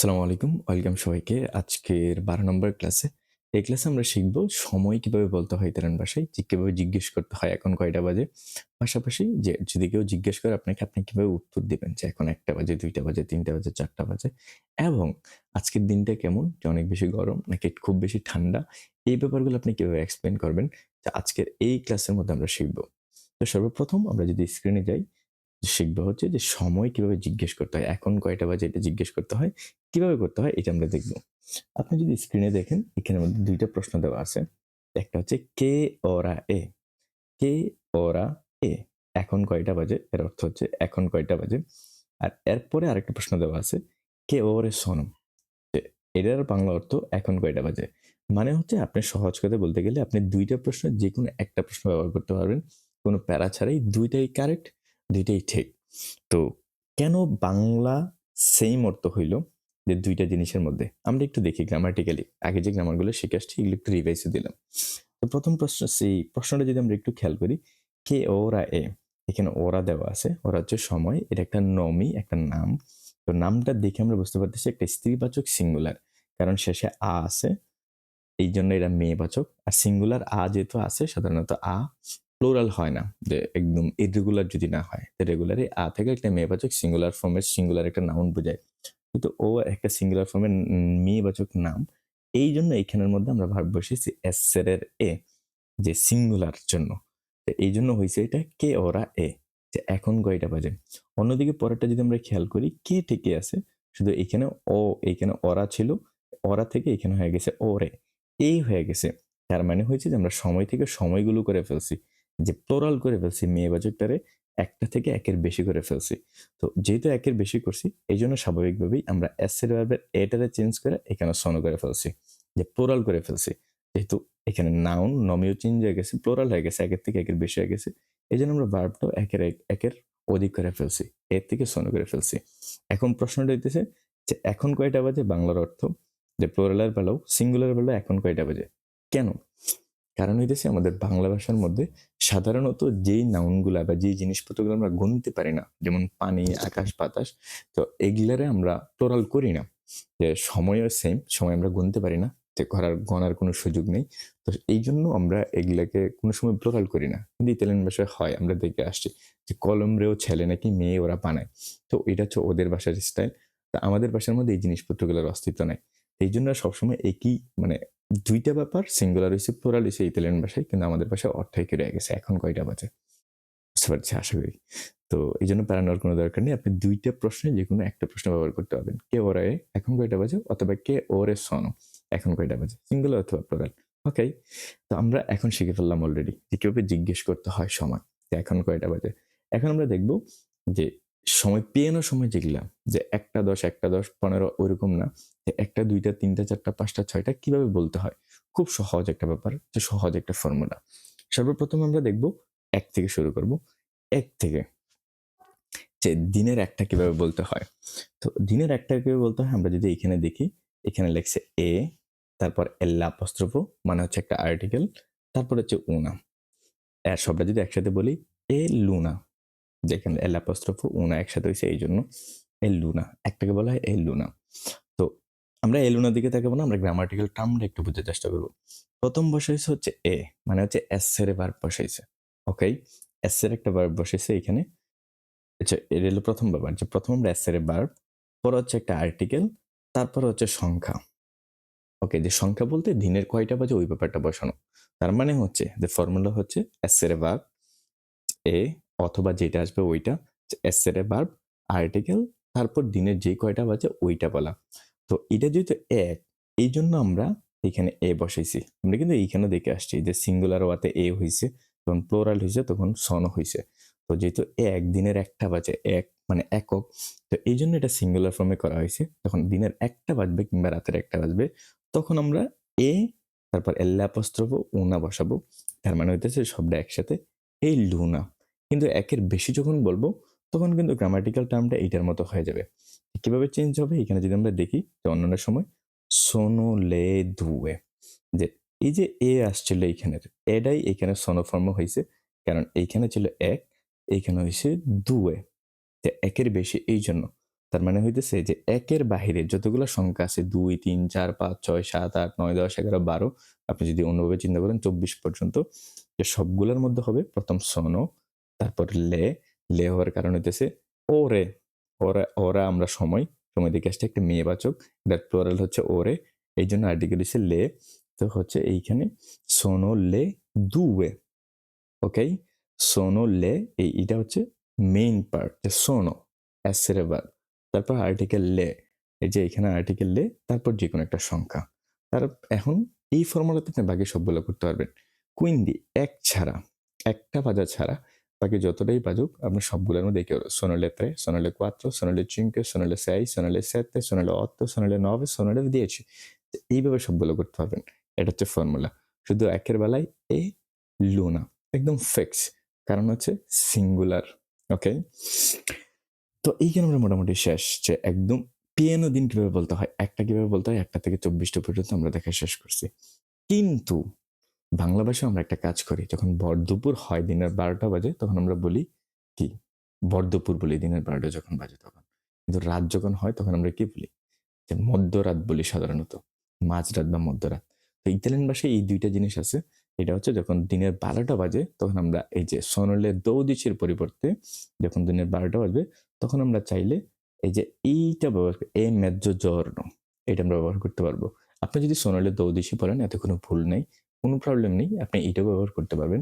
আসসালামু আলাইকুম। ওয়েলকাম সবাইকে আজকের বারো নম্বর ক্লাসে। এই ক্লাসে আমরা শিখব সময় কীভাবে বলতে হয় ইতালিয়ান ভাষায়, যে কীভাবে জিজ্ঞেস করতে হয় এখন কয়টা বাজে। পাশাপাশি যে যদি কেউ জিজ্ঞেস করে আপনাকে, আপনি কীভাবে উত্তর দিবেন যে এখন একটা বাজে, দুইটা বাজে, তিনটা বাজে, চারটা বাজে। এবং আজকের দিনটা কেমন? যে অনেক বেশি গরম, নাকি খুব বেশি ঠান্ডা? এই ব্যাপারগুলো আপনি কীভাবে এক্সপ্লেন করবেন? যে আজকের এই ক্লাসের মধ্যে আমরা শিখব। তো সর্বপ্রথম আমরা যদি স্ক্রিনে যাই শিখব হচ্ছে যে সময় কীভাবে জিজ্ঞেস করতে হয়, এখন কয়টা বাজে এটা জিজ্ঞেস করতে হয়, কীভাবে করতে হয় এটা আমরা দেখব। আপনি যদি স্ক্রিনে দেখেন এখানের মধ্যে দুইটা প্রশ্ন দেওয়া আছে। একটা হচ্ছে কে ওরা এ? কে ওরা এ? এখন কয়টা বাজে? এর অর্থ হচ্ছে এখন কয়টা বাজে? আর এরপরে আরেকটা প্রশ্ন দেওয়া আছে, কে ওরে সনম? এটার বাংলা অর্থ এখন কয়টা বাজে? মানে হচ্ছে আপনি সহজ কথা বলতে গেলে আপনি দুইটা প্রশ্ন যে কোনো একটা প্রশ্ন ব্যবহার করতে পারবেন। কোনো প্যারা ছাড়াই দুইটাই কারেক্ট দুইটাই ঠিক। তো কেন বাংলা সেম অর্থ হইল যে দুইটা জিনিসের মধ্যে? আমরা একটু দেখি গ্রামাটিক্যালি আগে যে গ্রামারগুলো শিখে আসছি, এগুলো একটু রিভাইসে দিলাম। তো প্রথম প্রশ্ন, সেই প্রশ্নটা যদি আমরা একটু খেয়াল করি, কে ওরা এ? এখানে ওরা দেওয়া আছে। ওরা হচ্ছে সময়, এটা একটা নমি, একটা নাম। তো নামটা দেখে আমরা বুঝতে পারতেছি একটা স্ত্রীবাচক সিঙ্গুলার কারণ শেষে আ আছে এই জন্য এটা মেয়েবাচক। আর সিঙ্গুলার আ যেহেতু আছে, সাধারণত আ। প্লোরাল হয় না, যে একদম ইরেগুলার যদি না হয় রেগুলারই আ থেকে একটা মেয়েবাচক সিঙ্গুলার ফর্মের সিঙ্গুলার একটা নাউন বোঝায়। কিন্তু ও একটা সিঙ্গুলার ফর্মের মেয়েবাচক নাম এই জন্য এখানের মধ্যে আমরা ভাব বসেছি এসের এ যে সিঙ্গুলার জন্য। এই জন্য হয়েছে এটা কে ওরা এ যে এখন কয়টা বাজে? অন্যদিকে পরেরটা যদি আমরা খেয়াল করি কে ঠিকই আছে, শুধু এখানে ও এইখানে ওরা ছিল ওরা থেকে এখানে হয়ে গেছে ওরে এই হয়ে গেছে, তার মানে হয়েছে যে আমরা সময় থেকে সময়গুলো করে ফেলছি। যে প্লোরাল করে ফেলছি মেয়ে মেয়েবাচকটারে একটা থেকে একের বেশি করে ফেলছি। তো যেহেতু একের বেশি করছি এই জন্য স্বাভাবিকভাবেই আমরা এসের ভার্বের এটারে চেঞ্জ করে এখানে সন করে ফেলছি, যে প্লোরাল করে ফেলছি। যেহেতু এখানে নাউন নমিও চেঞ্জ হয়ে গেছে প্লোরাল হয়ে গেছে, একের থেকে একের বেশি হয়ে গেছে এই জন্য আমরা ভার্বটাও একের একের অধিক করে ফেলছি, এর থেকে সন করে ফেলছি। এখন প্রশ্নটা হইতেছে যে এখন কয়টা বাজে বাংলার অর্থ? যে প্লোরালের বেলাও সিঙ্গুলার বেলাও এখন কয়টা বাজে? কেন? কারণ হইতেছে আমাদের বাংলা ভাষার মধ্যে সাধারণত যেই নাউনগুলা বা যেই জিনিসপত্রগুলো আমরা গুনতে পারি না যেমন পানি আকাশ বাতাস তো এগুলারে আমরা প্লোরাল করি না। যে সময়ও সেম সময় আমরা গুনতে পারি না যে করার গণার কোনো সুযোগ নেই। তো এই জন্য আমরা এগুলাকে কোনো সময় প্লোরাল করি না। কিন্তু ইতালিয়ান ভাষায় হয় আমরা দেখে আসছি যে কলমরেও ছেলে নাকি মেয়ে ওরা বানায়। তো এটা হচ্ছে ওদের ভাষার স্টাইল তা আমাদের ভাষার মধ্যে এই জিনিসপত্রগুলোর অস্তিত্ব নেই। এই জন্য সবসময় একই মানে দুইটা ব্যাপার সিঙ্গুলার হয়েছে প্লোরাল হয়েছে ইতালিয়ান ভাষায়, কিন্তু আমাদের ভাষায় অর্থই কেড়ে গেছে এখন কয়টা বাজে? বুঝতে পারছি, আশা করি। তো এই জন্য প্যারানোর কোনো দরকার নেই, আপনি দুইটা প্রশ্নে যে কোনো একটা প্রশ্ন ব্যবহার করতে পারবেন। কে ওরা, এখন কয়টা বাজে? অথবা কে ওরে সনো, এখন কয়টা বাজে? সিঙ্গুলার অথবা প্লোরাল ওকে তো আমরা এখন শিখে ফেললাম অলরেডি যে কীভাবে জিজ্ঞেস করতে হয় সময় যে এখন কয়টা বাজে? এখন আমরা দেখব যে সময় পেয়ানোর সময় যেগুলা যে একটা দশ একটা দশ, পনেরো ওইরকম না। যে একটা, দুইটা, তিনটা, চারটা, পাঁচটা, ছয়টা কীভাবে বলতে হয়? খুব সহজ একটা ব্যাপার, যে সহজ একটা ফর্মুলা সর্বপ্রথম আমরা দেখব এক থেকে শুরু করব। এক থেকে। যে দিনের একটা কীভাবে বলতে হয়? তো দিনের একটা কীভাবে বলতে হয়? আমরা যদি এখানে দেখি, এখানে লেখছে এ, তারপর এল্লা অস্ত্রপ মানে হচ্ছে একটা আর্টিকেল তারপর হচ্ছে উনা। সবটা যদি একসাথে বলি, এ লুনা। যেখানে এল অ্যাপোস্ট্রফ উনা একসাথে হয়েছে এই জন্য এল লুনা একটাকে বলা হয় এল লুনা তো আমরা এল লুনার দিকে তাকাবো না, আমরা গ্রামাটিক্যাল টার্মটা একটু বুঝতে চেষ্টা করব। প্রথম বসাইছে হচ্ছে এ মানে হচ্ছে এস এর ভার্ব বসাইছে ওকে এস এর একটা ভার্ব বসাইছে এখানে। আচ্ছা এর হলো প্রথম ব্যাপার যে প্রথম আমরা এস এর ভার্ব পর হচ্ছে একটা আর্টিকেল তারপর হচ্ছে সংখ্যা ওকে যে সংখ্যা বলতে দিনের কয়টা বাজে ওই ব্যাপারটা বসানো। তার মানে হচ্ছে, যে ফর্মুলা হচ্ছে এস এর ভার্ব এ অথবা যেটা আসবে ওইটা এসের বার্ব আর্টিকেল তারপর দিনের যে কয়টা বাজে ওইটা বলা। তো এটা যেহেতু এক এই জন্য আমরা এখানে এ বসাইছি। আমরা কিন্তু এইখানে দেখে আসছি যে সিঙ্গুলার ওয়াতে এ হয়েছে তখন প্লোরাল হয়েছে তখন সন হয়েছে তো যেহেতু এক, দিনের একটা বাজে এক মানে একক, তো এই জন্য এটা সিঙ্গুলার ফর্মে করা হয়েছে তখন দিনের একটা বাজবে কিংবা রাতের একটা বাজবে, তখন আমরা এ, তারপর এল্লাপস্ত্রব উনা বসাবো। তার মানে হইতেছে সবটা একসাথে, এই লুনা। কিন্তু একের বেশি যখন বলব, তখন কিন্তু গ্রামাটিক্যাল টার্মটা এইটার মতো হয়ে যাবে। কীভাবে চেঞ্জ হবে? এখানে যদি আমরা দেখি যে অন্যান্য সময় সোনো লে ধুয়ে যে এই যে এ আসছিল এইখানের এটাই এখানে সনোফর্ম হয়েছে, কারণ এইখানে ছিল এক, এইখানে হয়েছে দুয়ে যে একের বেশি এই জন্য। তার মানে হইতেছে যে একের বাহিরে যতগুলো সংখ্যা আছে, দুই, তিন, চার, পাঁচ, ছয়, সাত, আট, নয়, দশ, এগারো, বারো, আপনি যদি অন্যভাবে চিন্তা করেন, চব্বিশ পর্যন্ত, যে সবগুলোর মধ্যে হবে প্রথম সনো তারপর লে লে হওয়ার কারণ হইতেছে ওরে। ওরা ওরা আমরা সময় সময় দিকে আসছে একটা মেয়ে বাচক দ্যাট প্লোরাল হচ্ছে ওরে এই জন্য আর্টিকেল হচ্ছে লে। তো হচ্ছে এইখানে সোনো লে দুয়ে ওকে সোনো লে, এই এটা হচ্ছে মেইন পার্ট যে সোনো অ্যাসের বার তারপর আর্টিকেল লে, এই যে এখানে আর্টিকেল লে, তারপর যে কোনো একটা সংখ্যা। তার এখন এই ফর্মুলাতে আপনি বাকি সবগুলো করতে পারবেন। কুইন কুইন্দি এক ছাড়া, একটা বাজা ছাড়া বাকি যতটাই বাজুক আপনি সবগুলোর মধ্যে কেউ sono ত্রে tre, কোয়াত্র sono le sette, sono le otto, sono le nove, sono le dieci এইভাবে সবগুলো করতে পারবেন। এটা হচ্ছে ফর্মুলা শুধু একের বেলায় এ লুনা একদম ফিক্স কারণ হচ্ছে সিঙ্গুলার ওকে তো এইখানে আমরা মোটামুটি শেষ যে একদম পিয়ানো দিন কীভাবে বলতে হয় একটা কীভাবে বলতে হয় একটা থেকে চব্বিশটা পর্যন্ত আমরা দেখা শেষ করছি। কিন্তু বাংলা ভাষায় আমরা একটা কাজ করি, যখন বরদুপুর হয় দিনের বারোটা বাজে, তখন আমরা বলি কি? বরদুপুর বলি, দিনের বারোটা যখন বাজে তখন। কিন্তু রাত যখন হয়, তখন আমরা কি বলি? যে মধ্যরাত বলি সাধারণত, মাঝরাত বা মধ্যরাত। তো ইতালিয়ান ভাষায় এই দুইটা জিনিস আছে। এটা হচ্ছে যখন দিনের বারোটা বাজে, তখন আমরা এই যে সনলের দৌদিচের পরিবর্তে যখন দিনের বারোটা বাজবে, তখন আমরা চাইলে এই যে এইটা ব্যবহার এ মেজ্জ জর্ণ, এটা আমরা ব্যবহার করতে পারব। আপনি যদি সোনালের দৌদিশি বলেন এতে কোনো ভুল নেই। কোনো প্রবলেম নেই, আপনি এইটা ব্যবহার করতে পারবেন।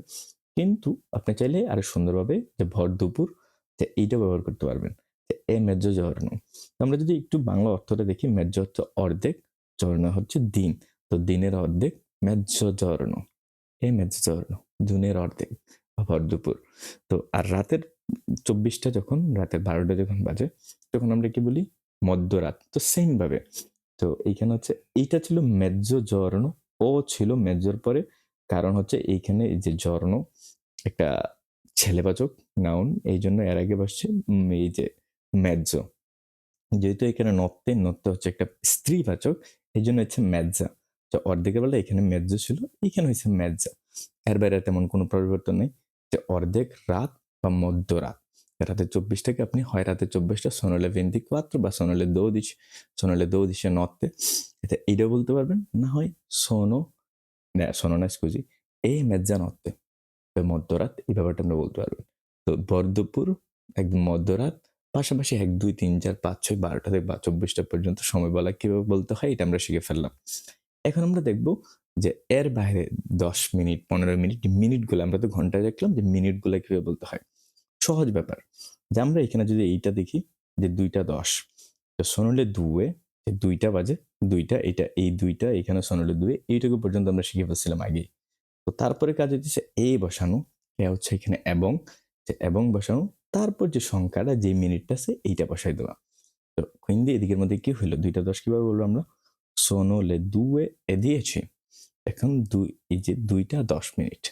কিন্তু আপনি চাইলে আরও সুন্দরভাবে যে ভর দুপুর, যে এইটা ব্যবহার করতে পারবেন। এ মেজ্জ জর্ণ আমরা যদি একটু বাংলা অর্থটা দেখি মেজ্জ হচ্ছে অর্ধেক জর্ণ হচ্ছে দিন। তো দিনের অর্ধেক মেজ্জ জর্ণ এ মেজ্জ জর্ণ দিনের অর্ধেক, ভর দুপুর। তো আর রাতের চব্বিশটা যখন, রাতের বারোটা যখন বাজে, তখন আমরা কি বলি? মধ্যরাত। তো সেমভাবে তো এইখানে হচ্ছে, এইটা ছিল মেজ্জ জর্ণ ও ছিল মেজ্জর পরে। কারণ হচ্ছে এইখানে এই যে জর্ণ একটা ছেলেবাচক নাউন এই জন্য এর আগে বসছে এই যে মেজ্জ। যেহেতু এখানে নত্তে নত্তে হচ্ছে একটা স্ত্রীবাচক এই জন্য হচ্ছে মেজ্জা। তো অর্ধেকের বেলা এখানে মেজ্জ ছিল এখানে হচ্ছে মেজ্জা। এর বাইরে তেমন কোনো পরিবর্তন নেই। যে অর্ধেক রাত বা মধ্যরাত। রাতে চব্বিশটাকে আপনি হয় রাতে চব্বিশটা, সোনলে ভেন্তি কোয়াত্র বা সোনলে দৌদিশ, সোনলে দৌদিশে নত্তে এটা এইটা বলতে পারবেন, না হয় সোনো সোনো না স্কুজি এই মেজ্জা নত্তে মধ্যরাত, এই ব্যাপারটা আমরা বলতে পারবেন। তো বরদুপুর, একদম মধ্যরাত, পাশাপাশি এক, দুই, তিন, চার, পাঁচ, ছয়, বারোটা থেকে বা চব্বিশটা পর্যন্ত সময় বলা কীভাবে বলতে হয়, এটা আমরা শিখে ফেললাম। এখন আমরা দেখব যে এর বাইরে দশ মিনিট, পনেরো মিনিট, মিনিটগুলো, আমরা তো ঘন্টায় দেখলাম যে মিনিটগুলো কীভাবে বলতে হয়। সহজ ব্যাপার। যে আমরা এখানে যদি এইটা দেখি যে দুইটা দশ, তো সোনলে দুয়ে দুইটা বাজে, দুইটা এটা, এই দুইটা এখানে সোনলে দুয়ে, এইটুকু পর্যন্ত আমরা শিখে ফেলছিলাম আগে তো তারপরে কাজ হচ্ছে এ বসানো, এ হচ্ছে এখানে এবং, যে এবং বসানো, তারপর যে সংখ্যাটা, যে মিনিটটা আছে, এইটা বসাই দেওয়া তো হিন্দি এদিকের মধ্যে কি হইল? দুইটা দশ কীভাবে বলব আমরা? সোনলে দুয়ে এ দিয়েছি। এখন দুই, এই যে দুইটা দশ মিনিট,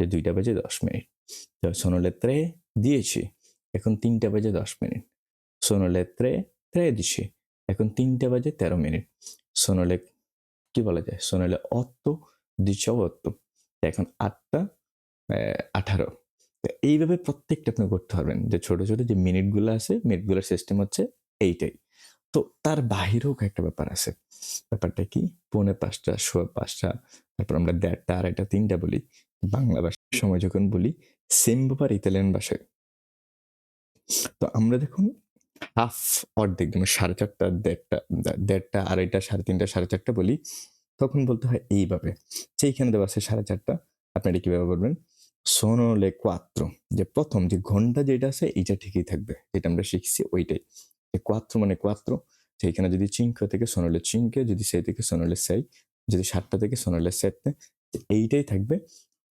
যে দুইটা বাজে দশ মিনিট, তো সোনলে ত্রে দিয়েছি। এখন তিনটা বাজে দশ মিনিট। সোনলে ত্রে ত্রে দিছি। এখন তিনটা বাজে তেরো মিনিট। সোনলে, কি বলা যায়? সোনলে অত্ত দিচ্ছে অত্ত এখন আটটা আঠারো। এইভাবে প্রত্যেকটা আপনি করতে পারবেন। যে ছোট ছোট যে মিনিটগুলো আছে, মিনিটগুলোর সিস্টেম হচ্ছে এইটাই। তো তার বাহিরেও একটা ব্যাপার আছে। ব্যাপারটা কি? পৌনে পাঁচটা, সোয়া পাঁচটা, তারপর আমরা দেড়টা, আড়াইটা, তিনটা বলি। বাংলা ভাষার সময় যখন বলি সেম ব্যাপার ইতালিয়ান ভাষায়। তো আমরা দেখুন হাফ অর্ধেক, যেমন সাড়ে চারটা, দেড়টা দেড়টা, আড়াইটা, সাড়ে তিনটা, সাড়ে চারটা বলি, তখন বলতে হয় এইভাবে। সেইখানে দেওয়া আছে সাড়ে চারটা। আপনি এটা কীভাবে বলবেন? সোনোলে কোয়াত্র যে প্রথম যে ঘণ্টা যেটা আছে, এইটা ঠিকই থাকবে। যেটা আমরা শিখছি, ওইটাই। যে কোয়াত্র মানে কোয়াত্র সেইখানে যদি চিঙ্ক থেকে সোনোলে চিঙ্কে যদি সেই থেকে সোনোলে সেই যদি সাতটা থেকে সোনোলে সেতে এইটাই থাকবে।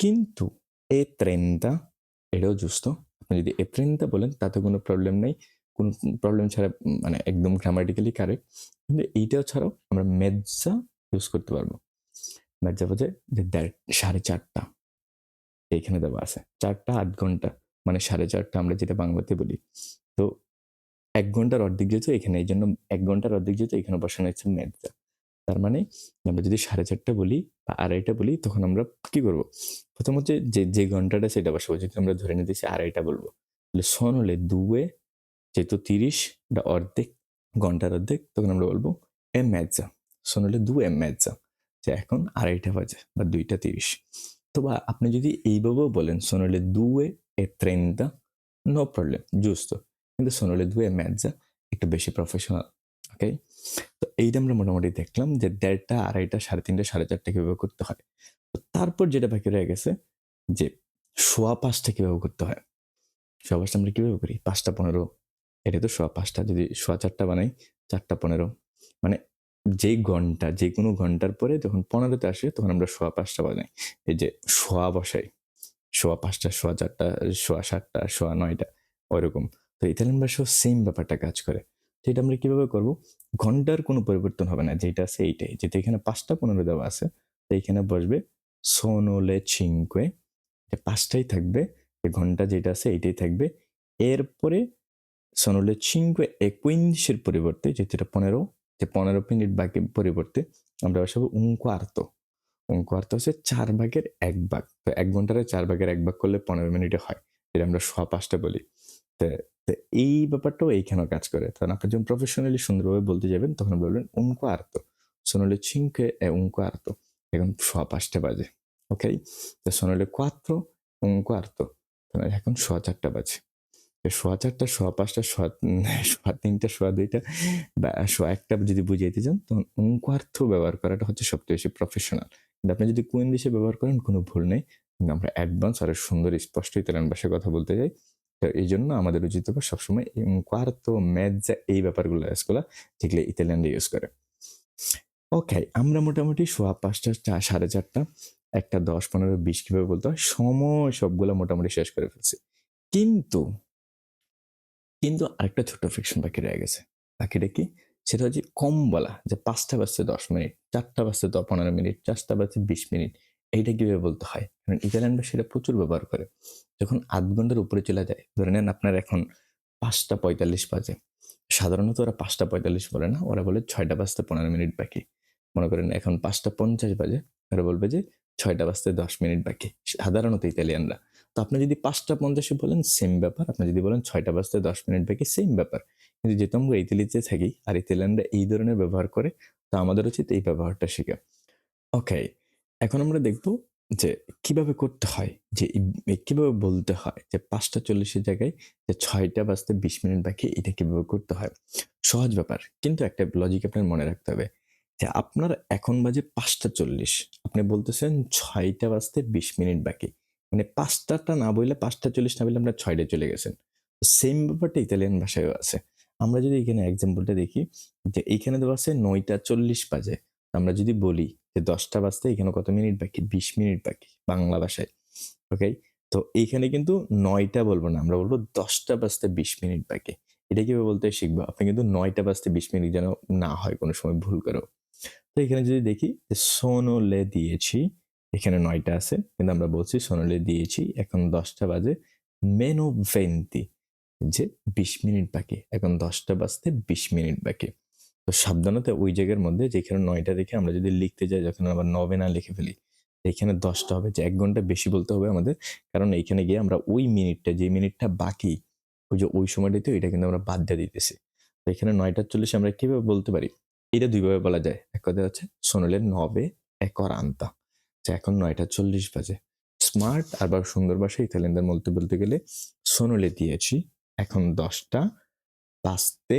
কিন্তু এ ট্রেনটা এটাও জুস্ত আপনি যদি এ ট্রেনটা বলেন, তাতে কোনো প্রবলেম নেই। কোনো প্রবলেম ছাড়া মানে একদম গ্রামাটিক্যালি কারেক্ট কিন্তু এইটাও ছাড়াও আমরা মেজ্জা ইউজ করতে পারব। মেজ্জা বোঝে যে দেড়, সাড়ে চারটা। এইখানে দেওয়া আছে। চারটা, আট ঘণ্টা। মানে সাড়ে চারটা আমরা যেটা বাংলাতে বলি। তো এক ঘণ্টার অর্ধেক যেহেতু, এখানে এই জন্য এক ঘণ্টার অর্ধেক যেহেতু, এখানে বসানো হচ্ছে মেজ্জা। তার মানে আমরা যদি সাড়ে চারটা বলি বা আড়াইটা বলি, তখন আমরা কি করব? প্রথম হচ্ছে যে যে ঘন্টাটা সেটা বসাবো। যদি আমরা ধরে নিতেছি আড়াইটা বলব। তাহলে সন হলে দুয়ে যেহেতু তিরিশ, এটা অর্ধেক, ঘণ্টার অর্ধেক, তখন আমরা বলব এম মেজ্জা সোন হলে দু এম মেজ্জা যে এখন আড়াইটা বাজে বা দুইটা তিরিশ। তো বা আপনি যদি এইভাবেও বলেন, সোন হলে দুয়ে এ ট্রেনটা নো প্রবলেম জুস্তো কিন্তু সোন হলে দুয়ে মেজ্জা একটু বেশি প্রফেশনাল ওকে তো এইটা আমরা মোটামুটি দেখলাম যে দেড়টা, আড়াইটা, সাড়ে তিনটা, সাড়ে চারটা কীভাবে করতে হয়। তো তারপর যেটা বাকি রয়ে গেছে যে সোয়া পাঁচটা কীভাবে করতে হয়? সোয়া পাঁচটা আমরা কীভাবে করি? পাঁচটা পনেরো। এটা তো সোয়া পাঁচটা। যদি সোয়া চারটা বানাই, চারটা পনেরো। মানে যেই ঘণ্টা যে কোনো ঘণ্টার পরে যখন পনেরোতে আসে, তখন আমরা সোয়া পাঁচটা বানাই। এই যে সোয়া বসাই, সোয়া পাঁচটা, সোয়া চারটা, সোয়া সাতটা, সোয়া নয়টা, ওইরকম। তো ইতালিয়ান ভাষাও সেম ব্যাপারটা কাজ করে। এটা আমরা কীভাবে করব? ঘণ্টার কোনো পরিবর্তন হবে না, যেটা আছে এইটাই যেহেতু এখানে পাঁচটা পনেরো দেওয়া আছে, তো এখানে বসবে সোনোলে চিঙ্কুয়ে পাঁচটাই থাকবে যে ঘণ্টা যেটা আছে এইটাই থাকবে। এরপরে সোনোলে চিঙ্কুয়ে একুইন্দিশের পরিবর্তে এটা পনেরো, যে পনেরো মিনিট বাকি পরিবর্তে আমরা বসাবো উঙ্কোয়ার্ত উঙ্কোয়ার্ত হচ্ছে চার ভাগের এক ভাগ, তো এক ঘন্টারে চার ভাগের এক ভাগ করলে পনেরো মিনিটে হয় যেটা আমরা স পাঁচটা বলি। তো এই ব্যাপারটাও এইখানেও কাজ করে। তখন আপনি যখন প্রফেশনালি সুন্দরভাবে বলতে যাবেন, তখন বলবেন উঙ্কো আর্ত। সোনলে চিঙ্কে এ উঙ্কো আর্ত। এখন সোয়া পাঁচটা বাজে ওকে তো সোনলে, কোয়াত্র? উঙ্কো আর্ত। এখন সোয়া চারটা বাজে। সোয়া চারটা, সোয়া পাঁচটা, সোয়া সোয়া তিনটা, সোয়া দুইটা বা সোয়া একটা যদি বুঝাইতে চান, তখন অঙ্কার্থ ব্যবহার করাটা হচ্ছে সবচেয়ে বেশি প্রফেশনাল কিন্তু আপনি যদি কুইন দেশে ব্যবহার করেন, কোনো ভুল নেই। আমরা অ্যাডভান্স আর সুন্দর স্পষ্ট ইতালিয়ান ভাষায় কথা বলতে যাই তো এই জন্য আমাদের উচিত হবে সবসময় কোয়ার্তো মেজ্জা এই ব্যাপারগুলো এসগুলো যেগুলো ইতালিয়ানরা ইউজ করে। ওকে আমরা মোটামুটি সোয়া পাঁচটা চা, সাড়ে চারটা, একটা দশ পনেরো বিশ কীভাবে বলতে হয়, সময় সবগুলো মোটামুটি শেষ করে ফেলছি। কিন্তু কিন্তু আরেকটা ছোট্ট ফিকশন বাকি রয়ে গেছে। বাকিটা কি? সেটা হচ্ছে কম বলা যে পাঁচটা বাজছে দশ মিনিট, চারটা বাজছে দশ পনেরো মিনিট, চারটা বাজছে বিশ মিনিট এইটা কীভাবে বলতে হয়? কারণ ইতালিয়ানরা সেটা প্রচুর ব্যবহার করে। যখন আধ ঘণ্টার উপরে চলে যায়, ধরে নেন আপনার এখন পাঁচটা পঁয়তাল্লিশ বাজে। সাধারণত ওরা পাঁচটা পঁয়তাল্লিশ বলে না, ওরা বলে ছয়টা বাজতে পনেরো মিনিট বাকি। মনে করেন এখন পাঁচটা পঞ্চাশ বাজে, ওরা বলবে যে ছয়টা বাজতে দশ মিনিট বাকি, সাধারণত ইতালিয়ানরা। তো আপনি যদি পাঁচটা পঞ্চাশে বলেন সেম ব্যাপার। আপনি যদি বলেন ছয়টা বাজতে দশ মিনিট বাকি সেম ব্যাপার। কিন্তু যেহেতু আমরা ইতালিতে থাকি, আর ইতালিয়ানরা এই ধরনের ব্যবহার করে, তো আমাদের উচিত এই ব্যবহারটা শেখা। ওকে এখন আমরা দেখব যে কীভাবে করতে হয়, যে কীভাবে বলতে হয় যে পাঁচটা চল্লিশের জায়গায় যে ছয়টা বাজতে বিশ মিনিট বাকি, এটা কীভাবে করতে হয়? সহজ ব্যাপার, কিন্তু একটা লজিক আপনার মনে রাখতে হবে যে আপনার এখন বাজে পাঁচটা চল্লিশ, আপনি বলতেছেন ছয়টা বাজতে বিশ মিনিট বাকি মানে পাঁচটাটা না বললে পাঁচটা চল্লিশ না বললে আপনার ছয়টায় চলে গেছেন। সেম ব্যাপারটা ইতালিয়ান ভাষায়ও আছে। আমরা যদি এখানে এক্সাম্পলটা দেখি যে এইখানে দেওয়া আছে নয়টা চল্লিশ বাজে, আমরা যদি বলি যে দশটা বাজতে এখানে কত মিনিট বাকি? বিশ মিনিট বাকি বাংলা ভাষায় ওকে তো এইখানে কিন্তু নয়টা বলব না, আমরা বলব দশটা বাজতে বিশ মিনিট বাকি। এটা কীভাবে বলতে শিখব? আপনি কিন্তু নয়টা বাজতে বিশ মিনিট যেন না হয়, কোনো সময় ভুল করো তো এখানে যদি দেখি সোনোলে দিয়েছি, এখানে নয়টা আছে, কিন্তু আমরা বলছি সোনালি দিয়েছি, এখন দশটা বাজে মেনো ভেন্তি, যে বিশ মিনিট বাকি, এখন দশটা বাজতে বিশ মিনিট বাকি। তো সাবধানতা ওই জায়গার মধ্যে যেখানে নয়টা দেখে আমরা যদি লিখতে যাই, যখন আবার নবে না লিখে ফেলি এখানে দশটা হবে, যে এক ঘণ্টা বেশি বলতে হবে আমাদের। কারণ এইখানে গিয়ে আমরা ওই মিনিটটা, যে মিনিটটা বাকি, ওই যে ওই সময়টাতে ওইটা কিন্তু আমরা বাদ দিয়ে দিতেছি। তো এখানে নয়টা চল্লিশ আমরা কীভাবে বলতে পারি? এটা দুইভাবে বলা যায়। এক কথা হচ্ছে, সোনালের নবে একর আন্তা। যে এখন নয়টা চল্লিশ বাজে। স্মার্ট আবার সুন্দর ভাষা ইতালিয়ানদের বলতে বলতে গেলে, সোনলে দিয়েছি, এখন দশটা বাজতে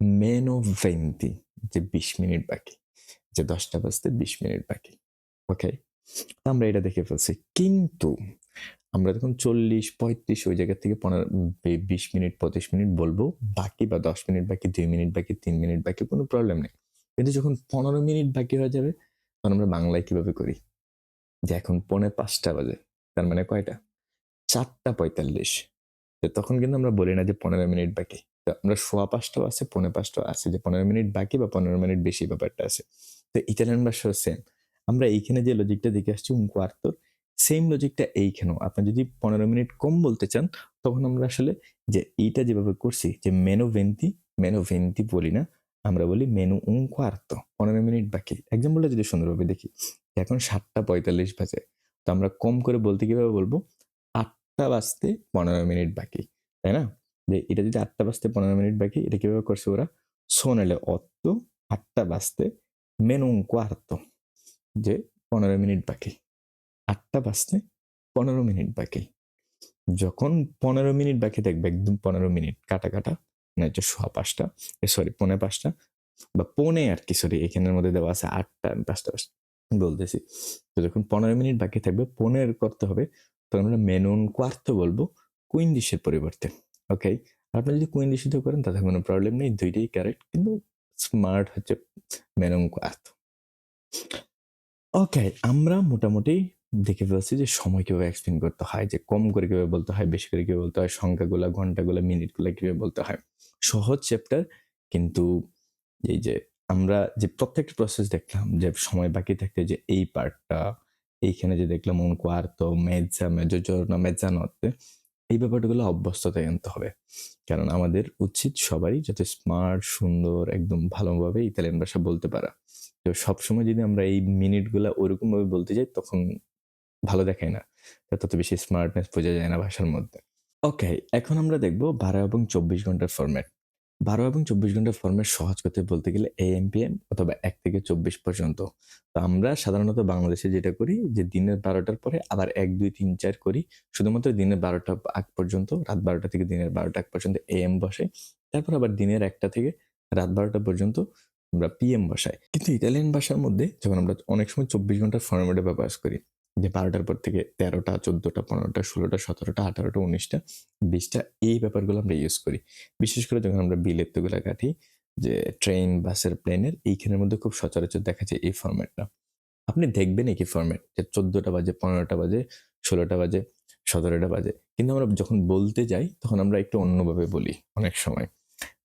মেনো ভেন্তি যে বিশ মিনিট বাকি, যে দশটা বাজতে বিশ মিনিট বাকি ওকে আমরা এটা দেখে ফেলছি। কিন্তু আমরা তখন চল্লিশ, পঁয়ত্রিশ ওই জায়গা থেকে পনেরো বিশ মিনিট, পঁচিশ মিনিট বলব, বাকি বা দশ মিনিট বাকি, দুই মিনিট বাকি, তিন মিনিট বাকি, কোনো প্রবলেম নেই। কিন্তু যখন পনেরো মিনিট বাকি হয়ে যাবে, তখন আমরা বাংলায় কীভাবে করি? যে এখন পৌনে পাঁচটা বাজে, তার মানে কয়টা? চারটা পঁয়তাল্লিশ। তখন কিন্তু আমরা বলি না যে পনেরো মিনিট বাকি। আমরা সোয়া পাঁচটাও আছে পনেরো পাঁচটাও আছে, যে পনেরো মিনিট বাকি বা পনেরো মিনিট বেশি ব্যাপারটা আছে। তো ইটালিয়ান ভাষাও সেম আমরা এইখানে যে লজিকটা দেখে আসছি উঙ্কু আর্তর সেম লজিকটা এইখানেও। আপনি যদি পনেরো মিনিট কম বলতে চান, তখন আমরা আসলে যে এইটা যেভাবে করছি, যে মেনো ভেন্তি মেনো ভেন্তি বলি না, আমরা বলি মেনু উন কোয়ার্তো পনেরো মিনিট বাকি। এক্সাম্পলটা যদি সুন্দরভাবে দেখি, এখন সাতটা পঁয়তাল্লিশ বাজে, তো আমরা কম করে বলতে কীভাবে বলব? আটটা বাজতে পনেরো মিনিট বাকি, তাই না? যে এটা যদি আটটা বাজতে পনেরো মিনিট বাকি, এটা কীভাবে করছে ওরা? le otto আটটা বাজতে meno কোয়ার্ত যে পনেরো মিনিট বাকি। আটটা বাজতে পনেরো মিনিট বাকি। যখন পনেরো মিনিট বাকি থাকবে একদম পনেরো মিনিট কাটা কাটা মানে হচ্ছে সোয়া পাঁচটা সরি পৌনে পাঁচটা, বা পনে আর কি সরি এখানের মধ্যে দেওয়া আছে আটটা, পাঁচটা পাঁচটা, বলতেছি। তো যখন পনেরো মিনিট বাকি থাকবে, পনেরো করতে হবে তখন আমরা মেনুন কোয়ার্তো বলব, কুইন ডিশের পরিবর্তে। ওকে আপনি যদি কুইন ডিশ করেন, তাতে কোনো প্রবলেম নেই, দুইটাই ক্যারেক্ট কিন্তু স্মার্ট হচ্ছে মেনুন কোয়ার্তো ওকে, আমরা মোটামুটি দেখে ফেলছি যে সময় কীভাবে এক্সপ্লেন করতে হয়, যে কম করে কীভাবে বলতে হয়, বেশি করে কীভাবে বলতে হয়, সংখ্যাগুলা, ঘন্টাগুলা, মিনিটগুলা কীভাবে বলতে হয়। সহজ চ্যাপ্টার কিন্তু এই যে আমরা যে প্রত্যেকটা প্রসেস দেখলাম, যে সময় বাকি থাকতে যে এই পার্টটা এইখানে যে দেখলাম un quarto mezza mezzogiorno mezzanotte এই ব্যাপারগুলো অভ্যস্ততায় আনতে হবে। কারণ আমাদের উচিত সবারই যাতে স্মার্ট সুন্দর, একদম ভালোভাবে ইতালিয়ান ভাষা বলতে পারা। তো সবসময় যদি আমরা এই মিনিটগুলো ওরকমভাবে বলতে যাই, তখন ভালো দেখায় না। তত বেশি স্মার্টনেস বোঝা যায় না ভাষার মধ্যে। ওকে এখন আমরা দেখব বারো এবং চব্বিশ ঘণ্টার ফরম্যাট বারো এবং চব্বিশ ঘণ্টার ফরম্যাট সহজ করতে বলতে গেলে এএম পিএম অথবা এক থেকে চব্বিশ পর্যন্ত। তো আমরা সাধারণত বাংলাদেশে যেটা করি যে দিনের বারোটার পরে আবার এক, দুই, তিন, চার করি। শুধুমাত্র দিনের বারোটা আগ পর্যন্ত, রাত বারোটা থেকে দিনের বারোটা আগ পর্যন্ত এএম বসে। তারপর আবার দিনের একটা থেকে রাত বারোটা পর্যন্ত আমরা পিএম বসাই। কিন্তু ইতালিয়ান ভাষার মধ্যে যখন আমরা অনেক সময় চব্বিশ ঘণ্টার ফরম্যাটে ব্যবহার করি যে বারোটার পর থেকে তেরোটা, চোদ্দোটা, পনেরোটা, ষোলোটা, সতেরোটা, আঠারোটা, উনিশটা, বিশটা, এই ব্যাপারগুলো আমরা ইউজ করি। বিশেষ করে যখন আমরা বিলেত্তগুলো কাটি, যে ট্রেন বাসের প্লেনের এইখানের মধ্যে খুব সচরাচর দেখা যায় এই ফরম্যাটটা আপনি দেখবেন একই ফরম্যাট যে চোদ্দোটা বাজে, পনেরোটা বাজে, ষোলোটা বাজে, সতেরোটা বাজে। কিন্তু আমরা যখন বলতে যাই, তখন আমরা একটু অন্যভাবে বলি অনেক সময়।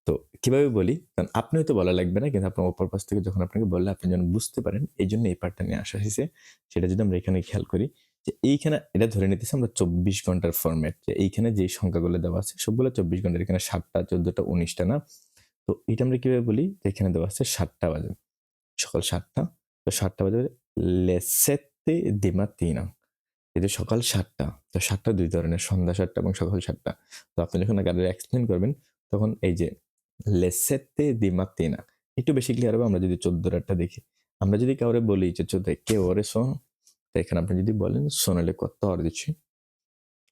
তো কীভাবে বলি? কারণ আপনি হয়তো বলা লাগবে না, কিন্তু আপনার অপর পাশ থেকে যখন আপনাকে বললে, আপনি যেন বুঝতে পারেন, এই জন্য এই পার্টটা নিয়ে আসা হয়েছে। সেটা যদি আমরা এখানে খেয়াল করি, যে এইখানে এটা ধরে নিতেছি আমরা চব্বিশ ঘণ্টার ফরম্যাট যে এইখানে যে সংখ্যাগুলো দেওয়া আছে, সবগুলো চব্বিশ ঘণ্টার, এখানে সাতটা, চোদ্দটা, উনিশটা, না? তো এটা আমরা কীভাবে বলি? যে এখানে দেওয়া আছে সাতটা বাজে। সকাল সাতটা, তো সাতটা বাজে লেসেতে দিমা তিনা এই যে সকাল সাতটা, তো সাতটা দুই ধরনের, সন্ধ্যা সাতটা এবং সকাল সাতটা। তো আপনি যখন গাড়ি এক্সপ্লেন করবেন, তখন এই যে লেসেতে মাত্তিনা একটু বেশি ক্লিয়ার হবে, আমরা যদি চোদ্দোটা দেখি। আমরা যদি কাউরে বলি যে, চোদ্দ, কে ওরে শোন? এখানে আপনি যদি বলেন সোনালে কত আর দিচ্ছি?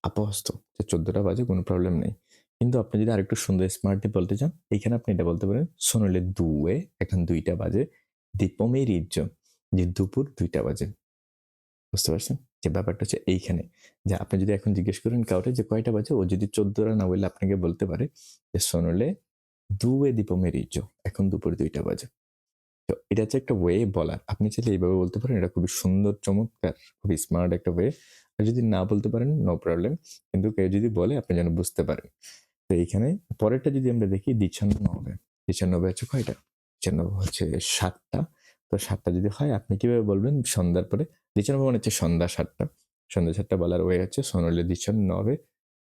আপহস্ত যে চোদ্দটা বাজে, কোনো প্রবলেম নেই। কিন্তু আপনি যদি আরেকটু সুন্দর স্মার্টলি বলতে চান এইখানে আপনি এটা বলতে পারেন সোনালে দুয়ে, এখন দুইটা বাজে দীপমের ইজ্জ যে দুপুর দুইটা বাজে। বুঝতে পারছেন? যে ব্যাপারটা হচ্ছে এইখানে। যে আপনি যদি এখন জিজ্ঞেস করেন কাউরে যে কয়টা বাজে, ও যদি চোদ্দটা না বললে আপনাকে বলতে পারে যে সোনলে দুয়ে দীপ মেরিজো এখন দুপুর দুইটা বাজে। তো এটা হচ্ছে একটা ওয়ে বলার। আপনি চাইলে এইভাবে বলতে পারেন, এটা খুবই সুন্দর, চমৎকার, খুবই স্মার্ট একটা ওয়ে আর যদি না বলতে পারেন নো প্রবলেম কিন্তু কেউ যদি বলে, আপনি যেন বুঝতে পারেন। তো এইখানে পরেরটা যদি আমরা দেখি দিচ্ছান্নবে দিচ্ছান্নবে হচ্ছে কয়টা? দিচ্ছান্নবে হচ্ছে সাতটা। তো সাতটা যদি হয়, আপনি কীভাবে বলবেন? সন্ধ্যার পরে। দিচ্ছান্নবে মানে হচ্ছে সন্ধ্যা সাতটা। সন্ধ্যা সাতটা বলার ওয়ে হচ্ছে, সোনলে দিচ্ছান্নবে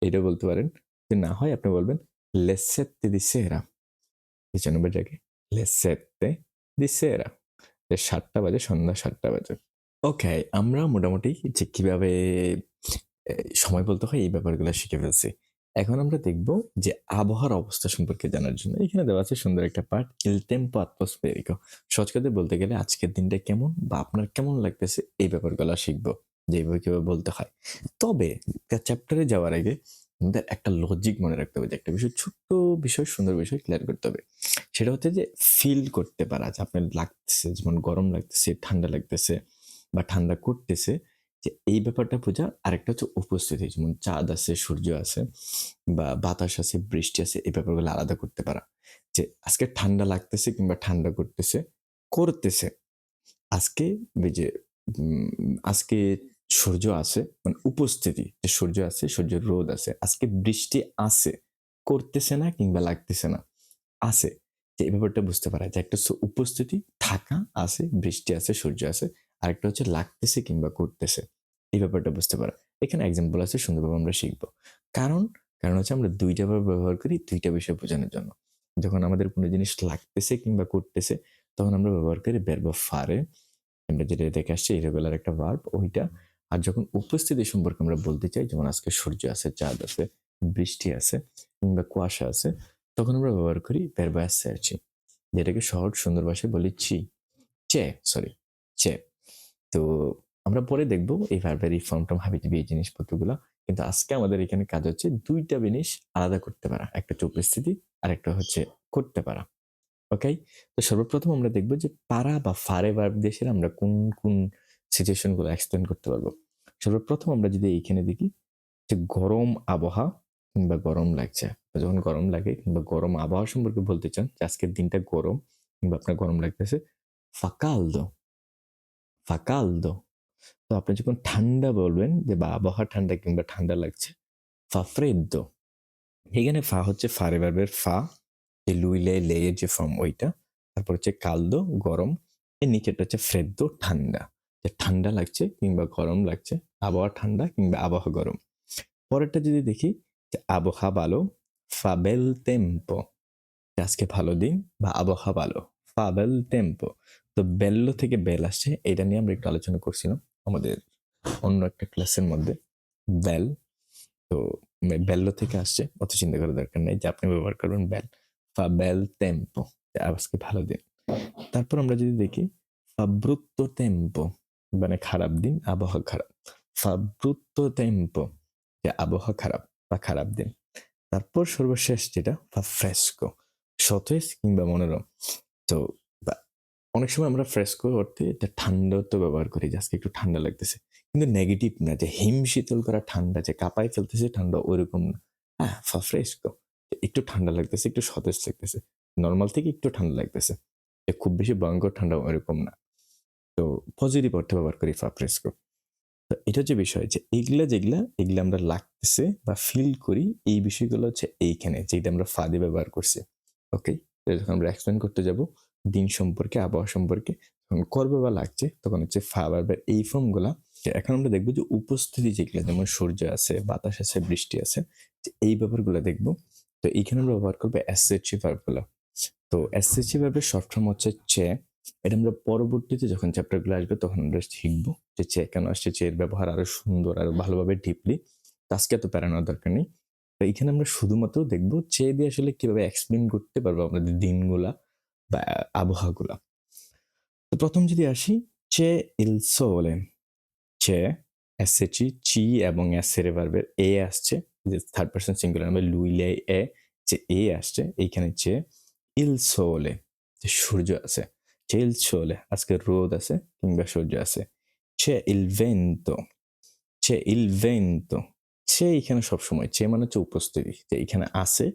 এটা বলতে পারেন। যদি না হয়, আপনি বলবেন লেসেতে দি সেরা নিচানব্বইটাকে লে সেতে দি সেরা। যে সাতটা বাজে, সন্ধ্যা সাতটা বাজে। ওকে, আমরা মোটামুটি যে কীভাবে সময় বলতে হয়, এই ব্যাপারগুলো শিখে ফেলছি। এখন আমরা দেখব যে আবহাওয়ার অবস্থা সম্পর্কে জানার জন্য এখানে দেওয়া আছে সুন্দর একটা পার্ট ইল টেম্পো আত্মস্ফেরিকো সহজ কথা বলতে গেলে আজকের দিনটা কেমন বা আপনার কেমন লাগতেছে, এই ব্যাপারগুলো শিখব। যে এইভাবে কীভাবে বলতে হয়। তবে চ্যাপ্টারে যাওয়ার আগে আমাদের একটা লজিক মনে রাখতে হবে যে একটা বিষয়, ছোট্ট বিষয়, সুন্দর বিষয় ক্লিয়ার করতে হবে। সেটা হচ্ছে যে ফিল করতে পারা, যে আপনার লাগতেছে, যেমন গরম লাগতেছে, ঠান্ডা লাগতেছে বা ঠান্ডা করতেছে, যে এই ব্যাপারটা বোঝা আরেকটা হচ্ছে উপস্থিতি। যেমন চাঁদ আছে, সূর্য আছে বা বাতাস আছে, বৃষ্টি আছে, এই ব্যাপারগুলো আলাদা করতে পারা। যে আজকে ঠান্ডা লাগতেছে কিংবা ঠান্ডা করতেছে করতেছে। আজকে যে আজকে সূর্য আছে মানে উপস্থিতি, যে সূর্য আছে, সূর্যের রোদ আছে, আজকে বৃষ্টি আছে, করতেছে না কিংবা লাগতেছে না, আছে, যে এই ব্যাপারটা বুঝতে পারা যে একটা হচ্ছে উপস্থিতি থাকা আছে, বৃষ্টি আছে, সূর্য আছে, আরেকটা হচ্ছে লাগতেছে কিংবা করতেছে, এই ব্যাপারটা বুঝতে পারা। এখানে এক্সাম্পল আছে, সুন্দরভাবে আমরা শিখব। কারণ কারণ হচ্ছে আমরা দুইটা ভাবে ব্যবহার করি, দুইটা বিষয় বোঝানোর জন্য। যখন আমাদের কোনো জিনিস লাগতেছে কিংবা করতেছে, তখন আমরা ব্যবহার করি বেরব ফারে আমরা যেটা দেখে আসছি ইরেগুলার একটা ভার্ব ওইটা আর যখন উপস্থিতি সম্পর্কে আমরা বলতে চাই, যেমন আজকে সূর্য আছে, চাঁদ আছে, বৃষ্টি আছে কিংবা কুয়াশা আছে, তখন আমরা ব্যবহার করি বেরবা আসছে যেটাকে সহজ, সুন্দর ভাষায় বলি চি চে সরি চে। তো আমরা পরে দেখব এই ভার্বের এই ফর্ম টর্ম হাবিটিবি এই জিনিসপত্রগুলো। কিন্তু আজকে আমাদের এখানে কাজ হচ্ছে দুইটা জিনিস আলাদা করতে পারা। একটা হচ্ছে উপস্থিতি আর একটা হচ্ছে করতে পারা। ওকে তো সর্বপ্রথম আমরা দেখব যে পারা বা ফারে ভার্ব দেশের আমরা কোন কোন সিচুয়েশনগুলো এক্সপ্লেন করতে পারব। সর্বপ্রথম আমরা যদি এইখানে দেখি, যে গরম আবহাওয়া কিংবা গরম লাগছে যখন গরম লাগে কিংবা গরম আবহাওয়া সম্পর্কে বলতে চান, যে আজকের দিনটা গরম কিংবা আপনার গরম লাগতেছে, ফাকালদো ফাকালদো। তো আপনি যখন ঠান্ডা বলবেন, যে বা আবহাওয়া ঠান্ডা কিংবা ঠান্ডা লাগছে ফাফ্রেদ্দো এখানে ফা হচ্ছে ফারে ভার্বের ফা, যে লুইলে লেয়ের যে ফর্ম ওইটা, তারপর হচ্ছে কালদো, গরম, এর নিচেটা হচ্ছে ফ্রেদ্দো ঠান্ডা। যে ঠান্ডা লাগছে কিংবা গরম লাগছে, আবহাওয়া ঠান্ডা কিংবা আবহাওয়া গরম। পরেরটা যদি দেখি যে আবহাওয়া ভালো, ফাবেল টেম্পো। আজকে ভালো দিন বা আবহাওয়া ভালো, ফাবেল টেম্পো। তো বেল্লো থেকে বেল আসছে, এটা নিয়ে আমরা একটু আলোচনা করছিলাম আমাদের অন্য একটা ক্লাসের মধ্যে, বেল। তো বেল্লো থেকে আসছে, অত চিন্তা করার দরকার নেই যে আপনি ব্যবহার করবেন বেল। ফা বেল টেম্পো আজকে ভালো দিন। তারপর আমরা যদি দেখি ফাব্রুত্তো টেম্পো। মানে খারাপ দিন, আবহাওয়া খারাপ। ফাব্রুত্তো টেম্পো যে আবহাওয়া খারাপ বা খারাপ দিন। তারপর সর্বশেষ যেটা ফ্রেস্কো সতেজ কিংবা মনোরম। তো অনেক সময় আমরা ফ্রেস্কো অর্থে এটা ঠান্ডা তো ব্যবহার করি যে আজকে একটু ঠান্ডা লাগতেছে। কিন্তু নেগেটিভ না, যে হিম শীতল করা ঠান্ডা, যে কাপাই ফেলতেছে ঠান্ডা ওইরকম না। হ্যাঁ ফা ফ্রেস্কো একটু ঠান্ডা লাগতেছে, একটু সতেজ লাগতেছে। নর্মাল থেকে একটু ঠান্ডা লাগতেছে। খুব বেশি ভয়ঙ্কর ঠান্ডা ওইরকম না। তো পজিটিভ অর্থে ব্যবহার করি ফা ফ্রেস্কো তো এটা হচ্ছে বিষয় যে এইগুলা যেগুলা, এগুলা আমরা লাগতেছে বা ফিল করি, এই বিষয়গুলো হচ্ছে এইখানে যেটা আমরা ফাদে ব্যবহার করছি। ওকে যখন আমরা এক্সপ্লেন করতে যাব, দিন সম্পর্কে, আবহাওয়া সম্পর্কে, যখন করবে বা লাগছে, তখন হচ্ছে ফা বারবার এই ফর্মগুলা এখন আমরা দেখব যে উপস্থিতি যেগুলো, যেমন সূর্য আছে, বাতাস আছে, বৃষ্টি আছে এই ব্যাপারগুলো দেখব। তো এইখানে আমরা ব্যবহার করব এসএসসি ভার্বগুলো তো এসএসসি ভার্বের শর্ট ফর্ম হচ্ছে চে। এটা আমরা পরবর্তীতে যখন চ্যাপ্টারগুলো আসবে তখন আমরা শিখব যে চে কেন আসছে চেয়ের ব্যবহার আরও সুন্দর আরও ভালোভাবে ডিপলি আজকে এত প্যারানোর দরকার নেই। তো এইখানে আমরা শুধুমাত্র দেখব চে দিয়ে আসলে কীভাবে এক্সপ্লেন করতে পারব আমাদের দিনগুলা বা আবহাওয়াগুলা। তো প্রথম যদি আসি চে ইল সোলে চে এসএচি চি এবং এসের ভার্বের এ আসছে যে থার্ড পার্সন সিঙ্গুলার নামে লুইলে এ যে এ আসছে এইখানে চে ইল সোলে যে সূর্য আছে। চে ইল সোলে আজকে রোদ আছে কিংবা সূর্য আছে চে ইল ভেন্তো চে ইল ভেন্তো চে এখানে সবসময় চে মানে হচ্ছে উপস্থিতি যে এখানে আছে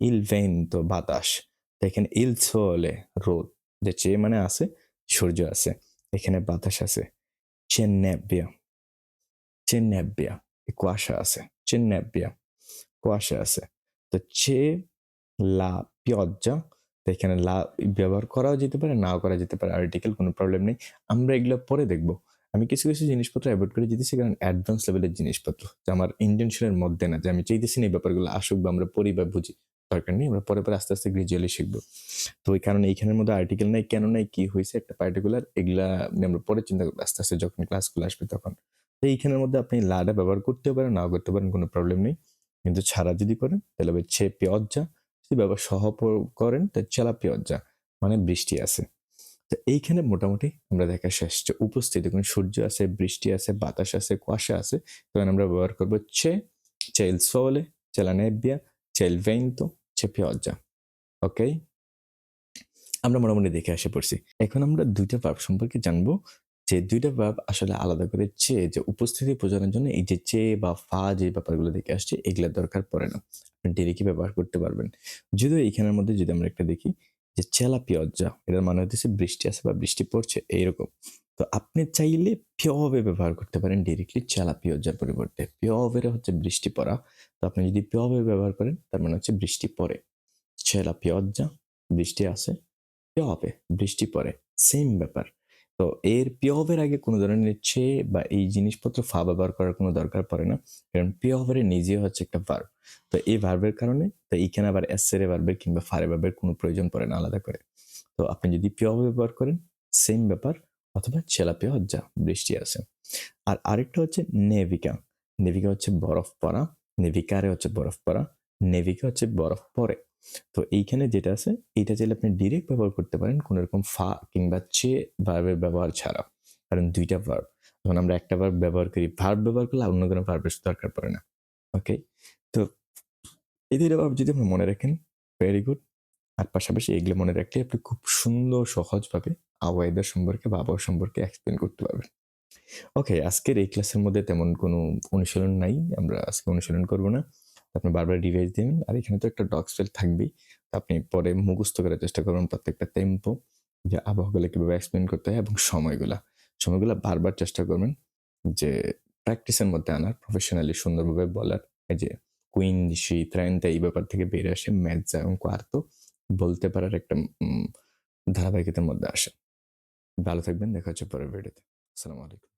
ইল ভেন্তো বাতাস এখানে ইল সোলে রোদ যে চে মানে আছে সূর্য আছে এখানে বাতাস আছে চেন্নাবিয়া চেন্নাবিয়া কুয়াশা আছে চেন্নাবিয়া কুয়াশা আছে তো চে লা পিয়জ্জা তো এখানে লা, ব্যবহার করাও যেতে পারে, নাও করা যেতে পারে আর্টিকেল কোনো প্রবলেম নেই। আমরা এগুলো পরে দেখব। আমি কিছু কিছু জিনিসপত্র অ্যাভয়েড করে যেতেছি, কারণ অ্যাডভান্স লেভেলের জিনিসপত্র। যে আমার ইন্টেনশনের মধ্যে না, যে আমি চাইতেছি না এই ব্যাপারগুলো আসুক বা আমরা পড়ি বা বুঝি। দরকার নেই, আমরা পরে পরে আস্তে আস্তে গ্রাজুয়ালি শিখব। তো ওই কারণে এইখানের মধ্যে আর্টিকেল নাই, কেন নাই, কি হয়েছে একটা পার্টিকুলার এগুলা আমরা পরে চিন্তা করব, আস্তে আস্তে যখন ক্লাসগুলো আসবে তখন। তো এইখানের মধ্যে আপনি লাডা ব্যবহার করতে পারেন, নাও করতে পারেন, কোনো প্রবলেম নেই। কিন্তু ছাড়া যদি করেন, তাহলে হবে ছে পেঁয়জা যদি সহ করেন তাহলে চেলা পেঁয়জা মানে বৃষ্টি আছে। তো এইখানে মোটামুটি আমরা দেখা শেষ যে উপস্থিতি সূর্য আছে বৃষ্টি আছে বাতাস আছে কুয়াশা আছে তখন আমরা ব্যবহার করব ছে চেল সোলে চেলা নেবিয়া c'è il vento, c'è ওকে? আমরা মোটামুটি দেখে আসে পড়ছি। এখন আমরা দুইটা ভার্ব সম্পর্কে জানব যে দুইটা ভার্ব আসলে আলাদা করে চেয়ে যে উপস্থিতি বোঝানোর জন্য এই যে চে বা ফা যে ব্যাপারগুলো দেখে আসছে এগুলোর দরকার পড়ে না। আপনি ডেরিকি ব্যবহার করতে পারবেন। যদিও এইখানের মধ্যে যদি আমরা একটা দেখি যে চেলা পিয়জ্জা এটার মানে হচ্ছে বৃষ্টি আছে বা বৃষ্টি পড়ছে, এইরকম। তো আপনি চাইলে পিওভে ব্যবহার করতে পারেন ডিরেক্টলি চেলা পিয়জ্জার পরিবর্তে। পিওভের হচ্ছে বৃষ্টি পড়া। তো আপনি যদি পিওভে ব্যবহার করেন, তার মানে হচ্ছে বৃষ্টি পড়ে। চেলা পিয়জ্জা বৃষ্টি আছে পিওভে বৃষ্টি পড়ে। সেম ব্যাপার। তো এর পিওভের আগে কোনো ধরনের ছে বা এই জিনিসপত্র ফা ব্যবহার করার কোনো দরকার পড়ে না। কারণ পিওভের নিজে হচ্ছে একটা ভার্ব তো এই ভার্বের কারণে তো এইখানে আবার এসেরে ভার্বের কিংবা ফারে ভার্বের কোনো প্রয়োজন পড়ে না আলাদা করে। তো আপনি যদি পিওভে ব্যবহার করেন, সেম ব্যাপার অথবা চেলাপিয়া যা বৃষ্টি আছে। আর আরেকটা হচ্ছে নেভিকা। নেভিকা হচ্ছে বরফ পরা। নেভিকারে হচ্ছে বরফ পরা। নেভিকা হচ্ছে বরফ পরে। তো এইখানে যেটা আছে, এটা চাইলে আপনি ডিরেক্ট ব্যবহার করতে পারেন কোনো রকম ফা কিংবা চে ভার্বের ব্যবহার ছাড়া কারণ দুইটা ভার্ব যখন আমরা একটা ভার্ব ব্যবহার করি ভার্ব ব্যবহার করলে অন্য কোনো ভার্বের দরকার পড়ে না। ওকে তো এই দুইটা ভার্ব যদি আপনি মনে রাখেন ভেরি গুড আর পাশাপাশি এগুলো মনে রাখলে আপনি খুব সুন্দর, সহজভাবে ওয়েদার সম্পর্কে বা আবহাওয়া সম্পর্কে এক্সপ্লেন করতে পারবেন। ওকে আজকের এই ক্লাসের মধ্যে তেমন কোনো অনুশীলন নাই, আমরা আজকে অনুশীলন করব না। আপনি বারবার রিভাইজ দিবেন আর এখানে তো একটা ডগ স্পেল থাকবেই। আপনি পরে মুখস্থ করার চেষ্টা করবেন প্রত্যেকটা টেম্পো যে আবহাওয়াগুলো কীভাবে এক্সপ্লেন করতে হয় এবং সময়গুলা। সময়গুলো বারবার চেষ্টা করবেন যে প্র্যাকটিসের মধ্যে আনার প্রফেশনালি সুন্দরভাবে বলার। এই যে কুইন শি ত্রাইনটা এই ব্যাপার থেকে বেরিয়ে আসে ম্যাথ এবং কোয়ার্তো বলতে পারার একটা ধারাবাহিকতার মধ্যে আসে। ভালো থাকবেন, দেখা হচ্ছে পরের ভিডিওতে আসসালামু আলাইকুম।